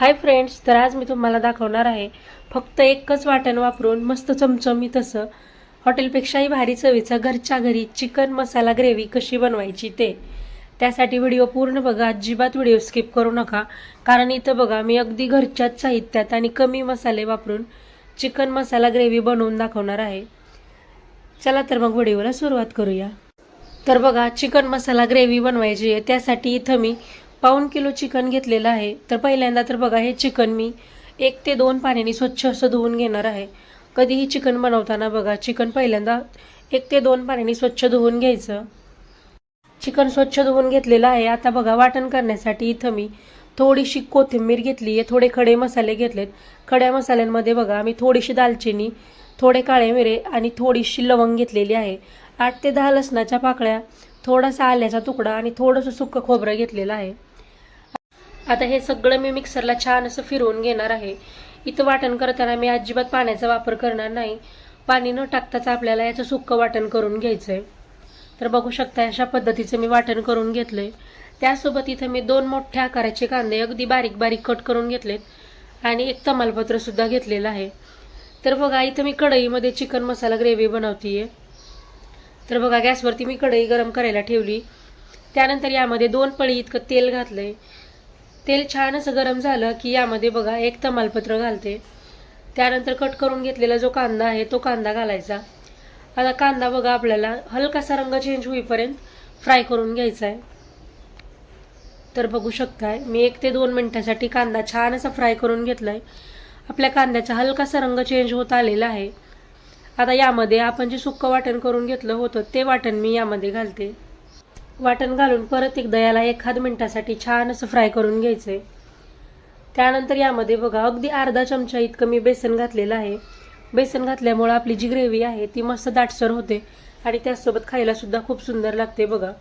Hi friends तर आज मी तुम्हाला दाखवणार आहे फक्त एकच वाटण वापरून मस्त चमचमीत असं हॉटेलपेक्षाही भारी चवीचं घरच्या घरी चिकन मसाला ग्रेव्ही कशी बनवायची ते. त्यासाठी व्हिडिओ पूर्ण बघा अजिबात व्हिडिओ स्किप करू नका कारण इथं बघा मी अगदी घरच्याच साहित्यात आणि कमी मसाले वापरून चिकन मसाला ग्रेव्ही बनवून दाखवणार आहे. चला तर मग व्हिडिओला सुरुवात करूया. तर बघा चिकन मसाला ग्रेव्ही बनवायची आहे त्यासाठी इथं मी पाऊण किलो चिकन घेतलेलं आहे. तर पहिल्यांदा तर बघा हे चिकन मी एक ते दोन पाण्याने स्वच्छ असं धुवून घेणार आहे. कधीही चिकन बनवताना बघा चिकन पहिल्यांदा एक ते दोन पाण्याने स्वच्छ धुवून घ्यायचं. चिकन स्वच्छ धुवून घेतलेलं आहे. आता बघा वाटण करण्यासाठी इथं मी थोडीशी कोथिंबीर घेतली आहे. थोडे खडे मसाले घेतलेत. खड्या मसाल्यांमध्ये बघा मी थोडीशी दालचिनी थोडे काळे मिरे आणि थोडीशी लवंग घेतलेली आहे. आठ ते दहा लसणाच्या पाकळ्या थोडासा आल्याचा तुकडा आणि थोडंसं सुक्क खोबरं घेतलेलं आहे. आता हे सगळं मी मिक्सरला छान असं फिरवून घेणार आहे. इथं वाटण करताना मी अजिबात पाण्याचा वापर करणार नाही. पाणी न टाकताच आपल्याला याचं सुक्कं वाटण करून घ्यायचं आहे तर बघू शकता अशा पद्धतीचं मी वाटण करून घेतलंय. त्यासोबत इथं मी दोन मोठ्या आकाराचे कांदे अगदी बारीक बारीक कट करून घेतलेत. आणि एक तमालपत्र सुद्धा घेतलेलं आहे. तर बघा इथं मी कढईमध्ये चिकन मसाला ग्रेव्ही बनवतीये. तर बघा गॅसवरती मी कढई गरम करायला ठेवली. त्यानंतर यामध्ये दोन पळी इतकं तेल घातलंय. तेल छान असं गरम झालं की यामध्ये बघा एक तमालपत्र घालते. त्यानंतर कट करून घेतलेला जो कांदा आहे तो कांदा घालायचा. आता कांदा बघा आपल्याला हलकासा रंग चेंज होईपर्यंत फ्राय करून घ्यायचा आहे तर बघू शकताय मी एक ते दोन मिनटासाठी कांदा छान असा फ्राय करून घेतलाय. आपल्या कांद्याचा हलकासा रंग चेंज होत आलेला आहे. आता यामध्ये आपण जे सुक्कं वाटण करून घेतलं होतं ते वाटण मी यामध्ये घालते. वाटण घालून परत एकदा याला एखाद मिनिटासाठी छान असं फ्राय करून घ्यायचंय. त्यानंतर यामध्ये बघा अगदी अर्धा चमचा इतकं मी बेसन घातलेलं आहे. बेसन घातल्यामुळं आपली जी ग्रेव्ही आहे ती मस्त दाटसर होते आणि त्याचसोबत खायला सुद्धा खूप सुंदर लागते बघा.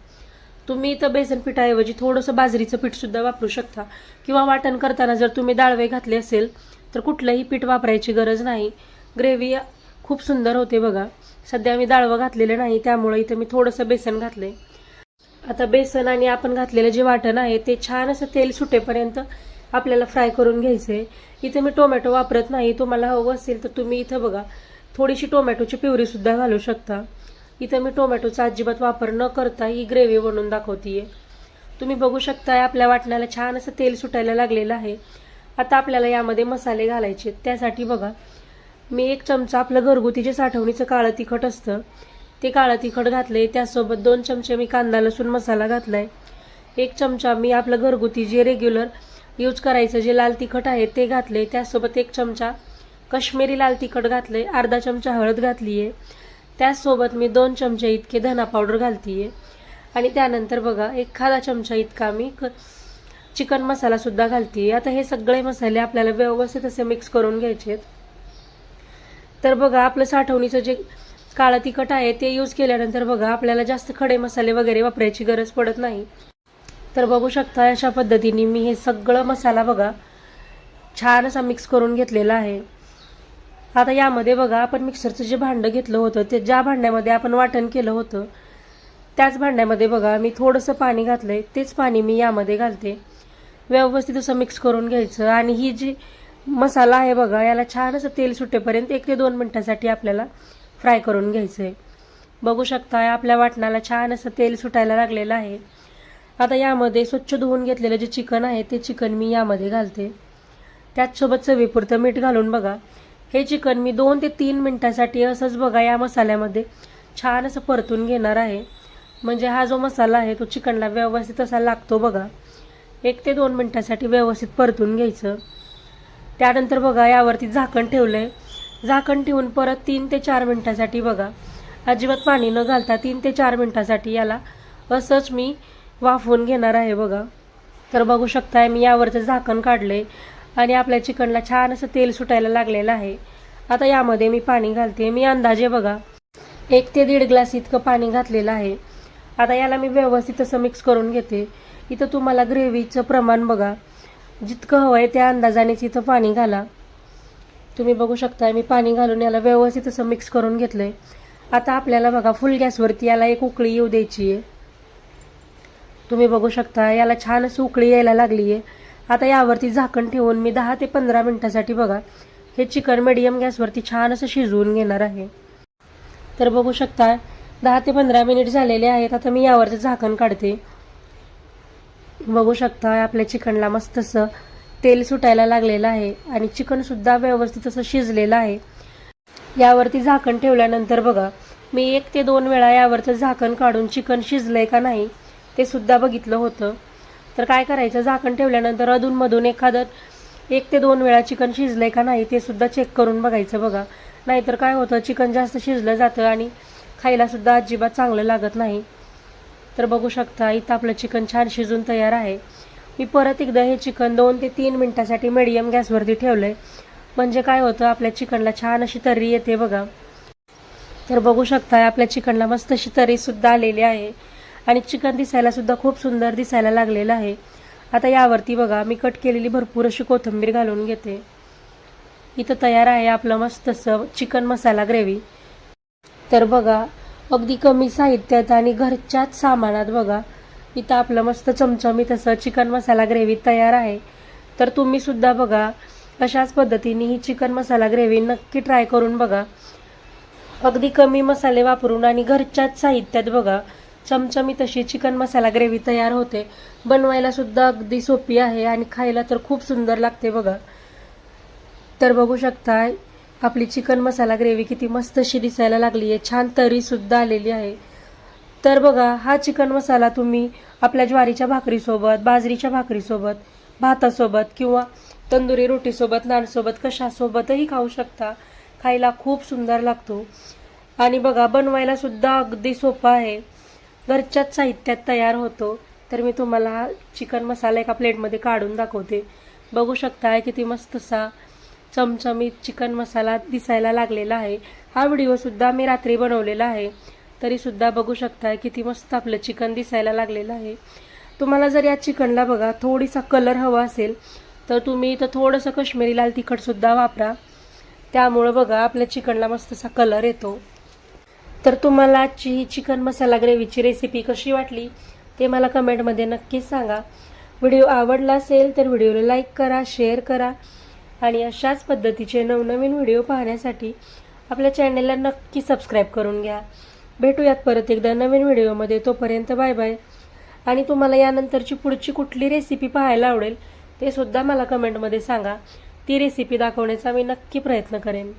तुम्ही इथं बेसन पिठाऐवजी थोडंसं बाजरीचं पीठसुद्धा वापरू शकता किंवा वाटण करताना जर तुम्ही डाळवे घातले असेल तर कुठलंही पीठ वापरायची गरज नाही. ग्रेव्ही खूप सुंदर होते बघा. सध्या मी डाळवं घातलेलं नाही त्यामुळे इथं मी थोडंसं बेसन घातलंय. आता बेसन आणि आपण घातलेलं जे वाटण आहे ते छान असं तेल सुटेपर्यंत आपल्याला फ्राय करून घ्यायचं आहे इथे मी टोमॅटो वापरत नाही. तुम्हाला हवं असेल तर तुम्ही इथं बघा. थोडीशी टोमॅटोची प्युरीसुद्धा घालू शकता. इथं मी टोमॅटोचा अजिबात वापर न करता ही ग्रेव्ही बनवून दाखवतीये. तुम्ही बघू शकता आपल्या वाटणाला छान असं तेल सुटायला लागलेलं आहे. आता आपल्याला यामध्ये मसाले घालायचे त्यासाठी बघा मी एक चमचा आपलं घरगुती जे साठवणीचं काळं तिखट असतं ते काळं तिखट घातलंय त्यासोबत दोन चमचे मी कांदा लसूण मसाला घातलाय. एक चमचा मी आपलं घरगुती जे रेग्युलर यूज करायचं जे लाल तिखट आहे ते घातले त्यासोबत एक चमचा कश्मीरी लाल तिखट घातले अर्धा चमचा हळद घातली आहे त्याचसोबत मी दोन चमचे इतके धना पावडर घालतीये. आणि त्यानंतर बघा एखादा चमचा इतका मी क चिकन मसालासुद्धा घालतीये. आता हे सगळे मसाले आपल्याला व्यवस्थित असे मिक्स करून घ्यायचे आहेत तर बघा आपलं साठवणीचं जे काळं तिखट आहे ते यूज केल्यानंतर बघा आपल्याला जास्त खडे मसाले वगैरे वापरायची गरज पडत नाही. तर बघू शकता अशा पद्धतीने मी हे सगळं मसाला बघा छान असा मिक्स करून घेतलेला आहे. आता यामध्ये बघा आपण मिक्सरचं जे भांडं घेतलं होतं ते ज्या भांड्यामध्ये आपण वाटण केलं होतं त्याच भांड्यामध्ये बघा मी थोडंसं पाणी घातलं आहे तेच पाणी मी यामध्ये घालते. व्यवस्थित असं मिक्स करून घ्यायचं आणि ही जी मसाला आहे बघा याला छान असं तेल सुटेपर्यंत एक ते दोन मिनटासाठी आपल्याला फ्राय करून घ्यायचं आहे बघू शकता आपल्या वाटणाला छान असं तेल सुटायला लागलेलं आहे. आता यामध्ये स्वच्छ धुवून घेतलेलं जे चिकन आहे ते चिकन मी यामध्ये घालते. त्याचसोबत चवीपुरतं मीठ घालून बघा. हे चिकन मी दोन ते तीन मिनटासाठी असंच बघा या मसाल्यामध्ये छान असं परतून घेणार आहे. म्हणजे हा जो मसाला आहे तो चिकनला व्यवस्थित असा लागतो बघा. एक ते दोन मिनटासाठी व्यवस्थित परतून घ्यायचं. त्यानंतर बघा यावरती झाकण ठेवलं आहे झाकण ठेवून परत तीन ते चार मिनटासाठी बघा. अजिबात पाणी न घालता तीन ते चार मिनटासाठी याला असंच मी वाफवून घेणार आहे बघा. तर बघू शकताय मी यावरचं झाकण काढलं आहे आणि आपल्या चिकनला छान असं तेल सुटायला लागलेलं आहे. आता यामध्ये मी पाणी घालते मी अंदाजे बघा एक ते दीड ग्लास इतकं पाणी घातलेलं आहे. आता याला मी व्यवस्थित असं मिक्स करून घेते. इथं तुम्हाला ग्रेव्हीचं प्रमाण बघा. जितकं हवं आहे त्या अंदाजानेच इथं पाणी घाला. तुम्ही बघू शकता मी पाणी घालून याला व्यवस्थित असं मिक्स करून घेतलं आहे आता आपल्याला बघा फुल गॅसवरती याला एक उकळी येऊ द्यायची आहे. तुम्ही बघू शकता याला छान अशी उकळी यायला लागली आहे आता यावरती झाकण ठेवून मी दहा ते पंधरा मिनटासाठी बघा हे चिकन मिडियम गॅसवरती छान असं शिजवून घेणार आहे. तर बघू शकता दहा ते पंधरा मिनिट झालेले आहेत आता मी यावरचं झाकण काढते. बघू शकता आपल्या चिकनला मस्त असं तेल सुटायला लागलेलं आहे आणि चिकनसुद्धा व्यवस्थित असं शिजलेलं आहे. यावरती झाकण ठेवल्यानंतर बघा मी एक ते दोन वेळा यावरचं झाकण काढून चिकन शिजलंय का नाही ते सुद्धा बघितलं होतं. तर काय करायचं झाकण ठेवल्यानंतर अधूनमधून एखादं एक ते दोन वेळा चिकन शिजलंय का नाही ते सुद्धा चेक करून बघायचं बघा. नाहीतर काय होतं चिकन जास्त शिजलं जातं आणि खायलासुद्धा अजिबात चांगलं लागत नाही. तर बघू शकता इथं आपलं चिकन छान शिजून तयार आहे. मी परत एकदा हे चिकन दोन ते तीन मिनटासाठी मिडियम गॅसवरती ठेवलंय. म्हणजे काय होतं आपल्या चिकनला छान अशी तर्री येते बघा. तर बघू शकता आपल्या चिकनला मस्त अशी तर्रीसुद्धा सुद्धा आलेली आहे. आणि चिकन दिसायला सुद्धा खूप सुंदर दिसायला लागलेलं आहे. आता यावरती बघा मी कट केलेली भरपूर अशी कोथिंबीर घालून घेते. इथं तयार आहे आपलं मस्त असं चिकन मसाला ग्रेव्ही. तर बघा अगदी कमी साहित्यात आणि घरच्याच सामानात बघा इथं आपलं मस्त चमचमीत असं चिकन मसाला ग्रेव्ही तयार आहे. तर तुम्ही सुद्धा बघा अशाच पद्धतीने ही चिकन मसाला ग्रेव्ही नक्की ट्राय करून बघा. अगदी कमी मसाले वापरून आणि घरच्याच साहित्यात बघा चमचमीत अशी चिकन मसाला ग्रेव्ही तयार होते. बनवायला सुद्धा अगदी सोपी आहे आणि खायला तर खूप सुंदर लागते बघा. तर बघू शकता आपली चिकन मसाला ग्रेव्ही किती मस्त अशी दिसायला लागली आहे छान तरी सुद्धा आलेली आहे. तर बघा हा चिकन मसाला तुम्ही आपल्या ज्वारीच्या भाकरीसोबत बाजरीच्या भाकरीसोबत भातासोबत किंवा तंदुरी रोटीसोबत नानसोबत कशासोबतही खाऊ शकता. खायला खूप सुंदर लागतो. आणि बघा बनवायला सुद्धा अगदी सोपा आहे. घरच्याच साहित्यात तयार होतो. तर मी तुम्हाला हा चिकन मसाला एका प्लेटमध्ये काढून दाखवते. बघू शकता किती मस्तसा चमचमीत चिकन मसाला दिसायला लागलेला आहे. हा व्हिडिओसुद्धा मी रात्री बनवलेला आहे. तरीसुद्धा बघू शकता किती मस्त आपलं चिकन दिसायला लागलेलं आहे. तुम्हाला जर या चिकनला बघा थोडीसा कलर हवा असेल तर तुम्ही इथं थोडंसं कश्मीरी लाल तिखटसुद्धा वापरा. त्यामुळं बघा आपल्या चिकनला मस्त असा कलर येतो. तर तुम्हाला आजची ही चिकन मसाला ग्रेव्हीची रेसिपी कशी वाटली ते मला कमेंटमध्ये नक्कीच सांगा. व्हिडिओ आवडला असेल तर व्हिडिओला लाईक करा शेअर करा. आणि अशाच पद्धतीचे नवनवीन व्हिडिओ पाहण्यासाठी आपल्या चॅनेलला नक्की सबस्क्राईब करून घ्या. भेटूयात परत एकदा नवीन व्हिडिओमध्ये. तोपर्यंत बाय बाय. आणि तुम्हाला यानंतरची पुढची कुठली रेसिपी पाहायला आवडेल ते सुद्धा मला कमेंटमध्ये सांगा. ती रेसिपी दाखवण्याचा मी नक्की प्रयत्न करेन.